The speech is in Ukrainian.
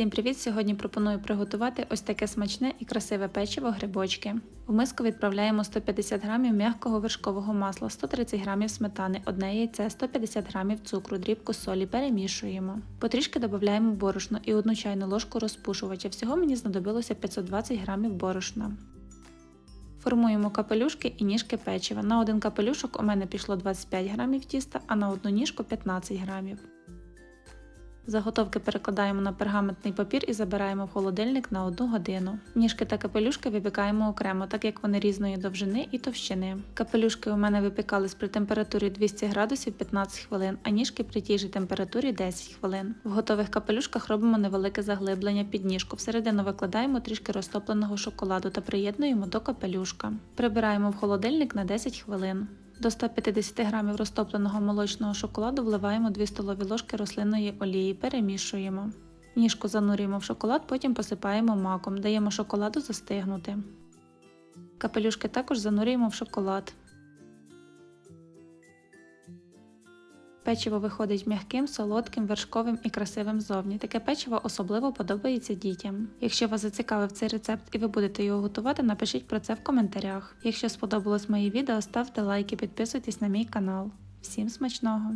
Всім привіт! Сьогодні пропоную приготувати ось таке смачне і красиве печиво грибочки. В миску відправляємо 150 г м'якого вершкового масла, 130 г сметани, одне яйце, 150 г цукру, дрібку солі, перемішуємо. Потрішки додаємо борошно і одну чайну ложку розпушувача. Всього мені знадобилося 520 г борошна. Формуємо капелюшки і ніжки печива. На один капелюшок у мене пішло 25 грамів тіста, а на одну ніжку 15 грамів. Заготовки перекладаємо на пергаментний папір і забираємо в холодильник на 1 годину. Ніжки та капелюшки випікаємо окремо, так як вони різної довжини і товщини. Капелюшки у мене випікались при температурі 200 градусів 15 хвилин, а ніжки при тій же температурі 10 хвилин. В готових капелюшках робимо невелике заглиблення під ніжку. Всередину викладаємо трішки розтопленого шоколаду та приєднуємо до капелюшка. Прибираємо в холодильник на 10 хвилин. До 150 г розтопленого молочного шоколаду вливаємо 2 столові ложки рослинної олії, перемішуємо. Ніжку занурюємо в шоколад, потім посипаємо маком, даємо шоколаду застигнути. Капелюшки також занурюємо в шоколад. Печиво виходить м'яким, солодким, вершковим і красивим зовні. Таке печиво особливо подобається дітям. Якщо вас зацікавив цей рецепт і ви будете його готувати, напишіть про це в коментарях. Якщо сподобалось моє відео, ставте лайк і підписуйтесь на мій канал. Всім смачного!